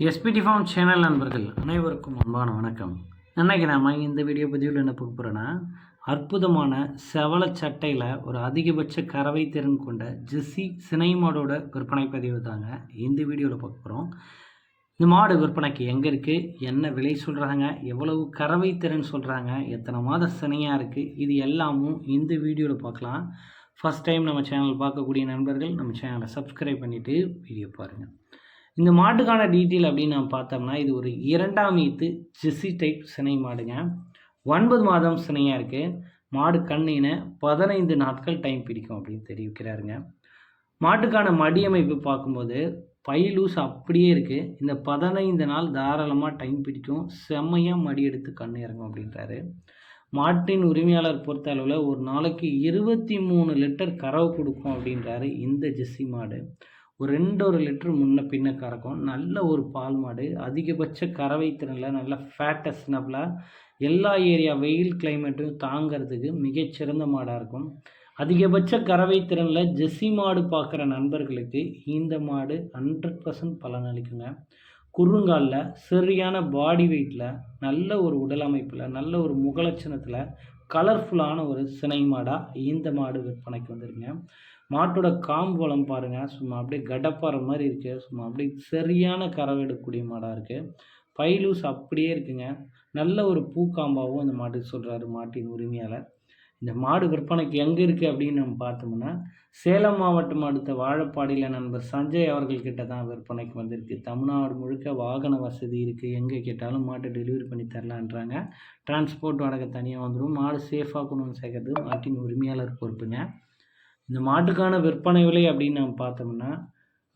SPD form channel நண்பர்கள் அனைவருக்கும் அன்பான வணக்கம். இன்றைக்கி நாம இந்த வீடியோ பதிவில் என்ன பார்க்க போகிறோன்னா அற்புதமான செவல சட்டையில் ஒரு அதிகபட்ச கறவை திறன் கொண்ட ஜெஸ்ஸி சினை மாடோட விற்பனை பதிவு தாங்க இந்த வீடியோவில் பார்க்க போகிறோம் இந்த மாடு விற்பனைக்கு எங்கே இருக்குது என்ன விலை சொல்கிறாங்க எவ்வளவு கறவை திறன் சொல்கிறாங்க எத்தனை மாத சினையாக இருக்குது இது எல்லாமும் இந்த வீடியோவில் பார்க்கலாம். ஃபஸ்ட் டைம் நம்ம சேனல் பார்க்கக்கூடிய நண்பர்கள் நம்ம சேனலை சப்ஸ்கிரைப் பண்ணிவிட்டு வீடியோ பாருங்கள் இந்த மாட்டுக்கான டீட்டெயில் அப்படின்னு நம்ம பார்த்தோம்னா இது ஒரு இரண்டாம் ஈத்து ஜெஸ்ஸி டைப் சினை மாடுங்க. ஒன்பது மாதம் சினையாக இருக்குது மாடு கண்ணின பதினைந்து நாட்கள் டைம் பிடிக்கும் அப்படின்னு தெரிவிக்கிறாருங்க. மாட்டுக்கான மடி அமைப்பு பார்க்கும்போது பை லூஸ் அப்படியே இருக்குது இந்த பதினைந்து நாள் தாராளமாக டைம் பிடிக்கும். செம்மையாக மடி எடுத்து கண் இறங்கும் அப்படின்றாரு. மாட்டின் உரிமையாளர் பொறுத்த அளவில் ஒரு நாளைக்கு இருபத்தி மூணு லிட்டர் கறவை கொடுக்கும் அப்படின்றாரு இந்த ஜெஸ்ஸி மாடு. ஒரு ரெண்டு ஒரு லிட்டர் முன்ன பின்ன கறக்கும். நல்ல ஒரு பால் மாடு. அதிகபட்ச கறவை திறனில் நல்ல ஃபேட்டஸ்னபில் எல்லா ஏரியா வெயில் கிளைமேட்டும் தாங்கிறதுக்கு மிகச்சிறந்த மாடாக இருக்கும். அதிகபட்ச கறவை திறனில் ஜெஸ்ஸி மாடு பார்க்குற நண்பர்களுக்கு இந்த மாடு ஹண்ட்ரட் பர்சன்ட் பலனளிக்குங்க. குறுங்காலில் சரியான பாடி வெயிட்டில் நல்ல ஒரு உடல் அமைப்பில் நல்ல ஒரு முகலட்சணத்தில் கலர்ஃபுல்லான ஒரு சினை மாடாக இந்த மாடு விற்பனைக்கு வந்துருங்க மாட்டோட காம்பளம் பாருங்கள் சும்மா அப்படியே கடப்பாறை மாதிரி இருக்குது சும்மா அப்படியே சரியான கறவை எடுக்கக்கூடிய மாடாக இருக்குது பைலூஸ் அப்படியே இருக்குங்க. நல்ல ஒரு பூக்காம்பாவும் இந்த மாட்டுக்கு சொல்கிறாரு மாட்டின் உரிமையாளர். இந்த மாடு விற்பனைக்கு எங்கே இருக்குது அப்படின்னு நம்ம பார்த்தோம்னா சேலம் மாவட்டம் அடுத்த வாழப்பாடியில் நண்பர் சஞ்சய் அவர்கள்கிட்ட தான் விற்பனைக்கு வந்திருக்கு. தமிழ்நாடு முழுக்க வாகன வசதி இருக்குது எங்கே கேட்டாலும் மாட்டை டெலிவரி பண்ணி தரலான்றாங்க. டிரான்ஸ்போர்ட் வாடகை தனியாக வந்துடும் மாடு சேஃபாக கொண்டு வந்து சேர்க்கறது மாட்டின் உரிமையாளர் பொறுப்புங்க. இந்த மாட்டுக்கான விற்பனை விலை அப்படின்னு நம்ம பார்த்தோம்னா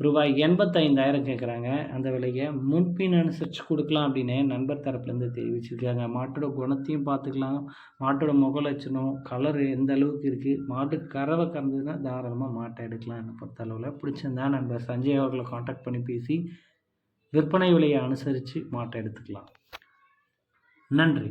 ரூபாய் எண்பத்தைந்தாயிரம் கேட்குறாங்க அந்த விலையை முன்பின் அனுசரித்து கொடுக்கலாம் அப்படின்னு நண்பர் தரப்புலேருந்து தெரிவிச்சிருக்காங்க. மாட்டோட குணத்தையும் பார்த்துக்கலாம். மாட்டோட முக லட்சணம் கலர் எந்த அளவுக்கு இருக்குது மாட்டு கறவை கறந்ததுன்னா தாராளமாக மாட்டை எடுக்கலாம் என்னை பொறுத்த அளவில் பிடிச்சிருந்தா நண்பர் சஞ்சய் அவர்களை காண்டாக்ட் பண்ணி பேசி விற்பனை விலையை அனுசரித்து மாட்டை எடுத்துக்கலாம். நன்றி.